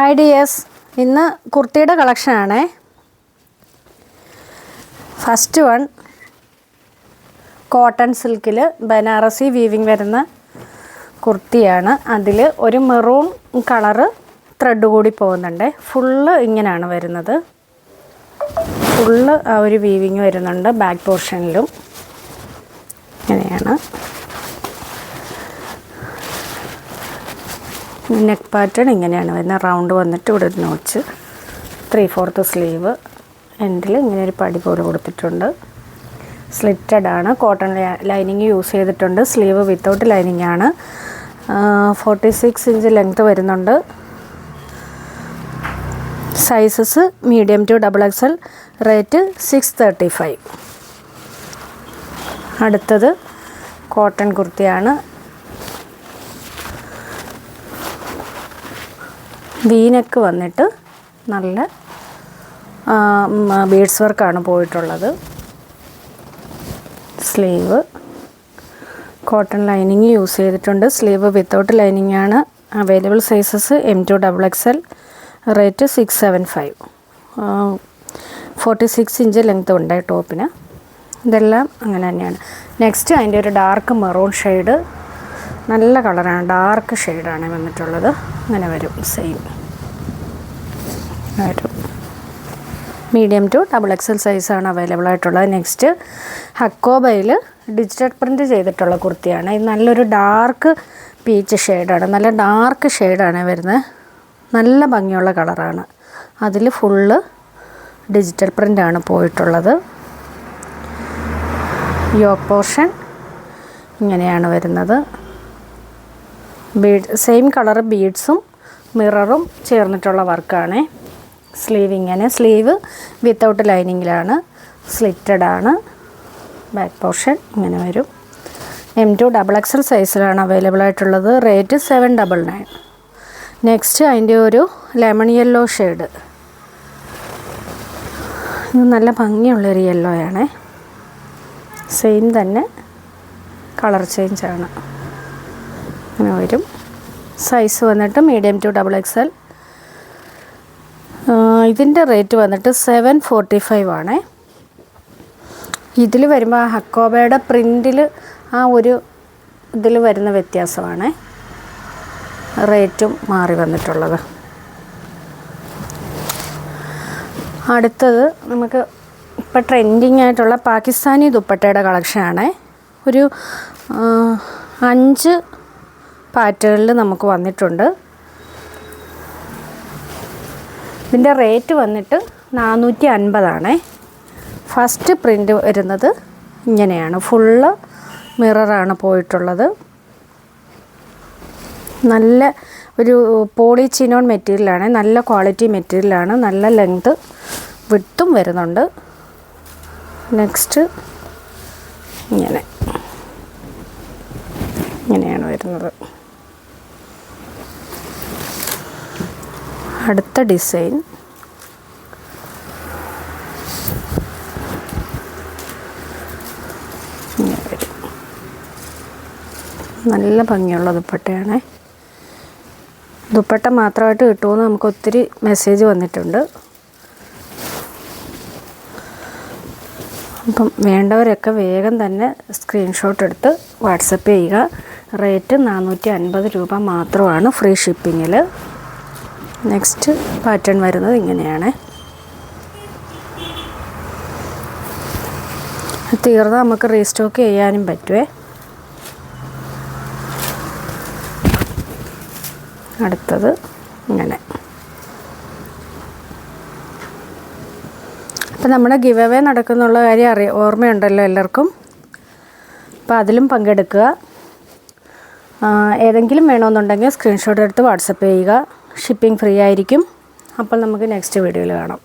Hi dears ഇന്ന് കുർത്തിയുടെ കളക്ഷനാണേ ഫസ്റ്റ് വൺ കോട്ടൺ സിൽക്കിൽ ബനാറസി വീവിങ് വരുന്ന കുർത്തിയാണ്. അതിൽ ഒരു മെറൂൺ കളറ് ത്രെഡ് കൂടി പോകുന്നുണ്ട്. ഫുള്ള് ഇങ്ങനെയാണ് വരുന്നത്. ഫുള്ള് ആ ഒരു വീവിങ് വരുന്നുണ്ട് ബാക്ക് പോർഷനിലും ഇങ്ങനെയാണ്. നെക്ക് പാറ്റേൺ ഇങ്ങനെയാണ് വരുന്നത്. റൗണ്ട് വന്നിട്ട് ഇവിടെ ഒരു നോച്ച് ത്രീ ഫോർത്ത് സ്ലീവ് എൻഡിൽ ഇങ്ങനെ ഒരു പടി പോലെ കൊടുത്തിട്ടുണ്ട്. സ്ലിറ്റഡ് ആണ്. കോട്ടൺ ലൈനിങ് യൂസ് ചെയ്തിട്ടുണ്ട്. സ്ലീവ് വിത്തൗട്ട് ലൈനിങ് ആണ്. ഫോർട്ടി സിക്സ് ഇഞ്ച് ലെങ്ത് വരുന്നുണ്ട്. Sizes medium to double XL rate six thirty five അടുത്തത് കോട്ടൺ കുർത്തിയാണ്. വീനക്ക് വന്നിട്ട് നല്ല ബീഡ്സ് വർക്കാണ് പോയിട്ടുള്ളത്. സ്ലീവ്. കോട്ടൺ ലൈനിങ് യൂസ് ചെയ്തിട്ടുണ്ട്. സ്ലീവ് വിത്തൗട്ട് ലൈനിങ് ആണ്. Available sizes M to double X L rate six seven five forty six inch length ഉണ്ട് ടോപ്പിന്. ഇതെല്ലാം അങ്ങനെ തന്നെയാണ്. നെക്സ്റ്റ് അതിന്റെ ഒരു ഡാർക്ക് മെറൂൺ ഷെയ്ഡ് നല്ല കളറാണ് ഡാർക്ക് ഷെയ്ഡാണ് വന്നിട്ടുള്ളത്. അങ്ങനെ വരും സെയിം വരും. മീഡിയം ടു ഡബിൾ എക്സൽ സൈസാണ് അവൈലബിൾ ആയിട്ടുള്ളത്. നെക്സ്റ്റ് ഹക്കോബയിൽ ഡിജിറ്റൽ പ്രിന്റ് ചെയ്തിട്ടുള്ള കുർത്തിയാണ്. ഇത് നല്ലൊരു ഡാർക്ക് പീച്ച് ഷെയ്ഡാണ് നല്ല ഡാർക്ക് ഷെയ്ഡാണ് വരുന്നത്. നല്ല ഭംഗിയുള്ള കളറാണ്. അതിൽ ഫുള്ള് ഡിജിറ്റൽ പ്രിന്റാണ് പോയിട്ടുള്ളത്. യോക്ക് പോർഷൻ ഇങ്ങനെയാണ് വരുന്നത്. ബീഡ് സെയിം കളർ ബീഡ്സും മിററും ചേർന്നിട്ടുള്ള വർക്കാണ്. സ്ലീവ് ഇങ്ങനെ സ്ലീവ് വിത്തൗട്ട് ലൈനിങ്ങിലാണ് സ്ലിറ്റഡ് ആണ്. ബാക്ക് പോർഷൻ ഇങ്ങനെ വരും. എം ടു ഡബിൾ എക്സൽ സൈസിലാണ് അവൈലബിൾ ആയിട്ടുള്ളത്. Rate seven double nine next അതിന്റെ ഒരു ലെമൺ യെല്ലോ ഷെയ്ഡ് ഇത് നല്ല ഭംഗിയുള്ളൊരു യെല്ലോ ആണേ. സെയിം തന്നെ കളർ ചേഞ്ച് ആണ്. അങ്ങനെ വരും. സൈസ് വന്നിട്ട് medium to double X L ഇതിന്റെ റേറ്റ് വന്നിട്ട് സെവൻ ഫോർട്ടി ഫൈവ് ആണേ. ഇതിൽ വരുമ്പോൾ ഹക്കോബയുടെ പ്രിന്റിൽ ആ ഒരു ഇതിൽ വരുന്ന വ്യത്യാസമാണ്. റേറ്റും മാറി വന്നിട്ടുള്ളത്. അടുത്തത് നമുക്ക് ഇപ്പോൾ ട്രെൻഡിങ് ആയിട്ടുള്ള പാകിസ്ഥാനി ദുപ്പട്ടയുടെ കളക്ഷനാണ് ഒരു അഞ്ച് പാറ്റേണിൽ നമുക്ക് വന്നിട്ടുണ്ട്. ഇതിന്റെ റേറ്റ് വന്നിട്ട് നാനൂറ്റി അൻപതാണേ ഫസ്റ്റ് പ്രിന്റ് വരുന്നത് ഇങ്ങനെയാണ്. ഫുള്ള് മിററാണ് പോയിട്ടുള്ളത്. നല്ല ഒരു പോളിച്ചിനോൺ ചിനോൺ മെറ്റീരിയലാണ് നല്ല ക്വാളിറ്റി മെറ്റീരിയലാണ് നല്ല ലെങ്ത് വിട്ടും വരുന്നുണ്ട്. നെക്സ്റ്റ് ഇങ്ങനെ. ഇങ്ങനെയാണ് വരുന്നത്. അടുത്ത ഡിസൈൻ. നല്ല ഭംഗിയുള്ള ദുപ്പട്ടയാണ്. ദുപ്പട്ട മാത്രമായിട്ട് കിട്ടുമെന്ന് നമുക്ക് ഒത്തിരി മെസ്സേജ് വന്നിട്ടുണ്ട്. അപ്പം വേണ്ടവരൊക്കെ വേഗം തന്നെ സ്ക്രീൻഷോട്ട് എടുത്ത് വാട്സപ്പ് ചെയ്യുക. റേറ്റ് നാനൂറ്റി അൻപത് രൂപ മാത്രമാണ് ഫ്രീ ഷിപ്പിങ്ങിൽ നെക്സ്റ്റ് പാറ്റേൺ വരുന്നത് ഇങ്ങനെയാണ്. തീർന്ന് നമുക്ക് റീസ്റ്റോക്ക് ചെയ്യാനും പറ്റുമേ അടുത്തത് ഇങ്ങനെ. അപ്പം നമ്മുടെ ഗിവ് അവേ നടക്കുന്നുള്ള കാര്യം അറിയ ഓർമ്മയുണ്ടല്ലോ എല്ലാവർക്കും. അപ്പോൾ അതിലും പങ്കെടുക്കുക. ഏതെങ്കിലും വേണമെന്നുണ്ടെങ്കിൽ സ്ക്രീൻഷോട്ട് എടുത്ത് വാട്സപ്പ് ചെയ്യുക. ഷിപ്പിംഗ് ഫ്രീ ആയിരിക്കും. അപ്പോൾ നമുക്ക് നെക്സ്റ്റ് വീഡിയോയിൽ കാണാം.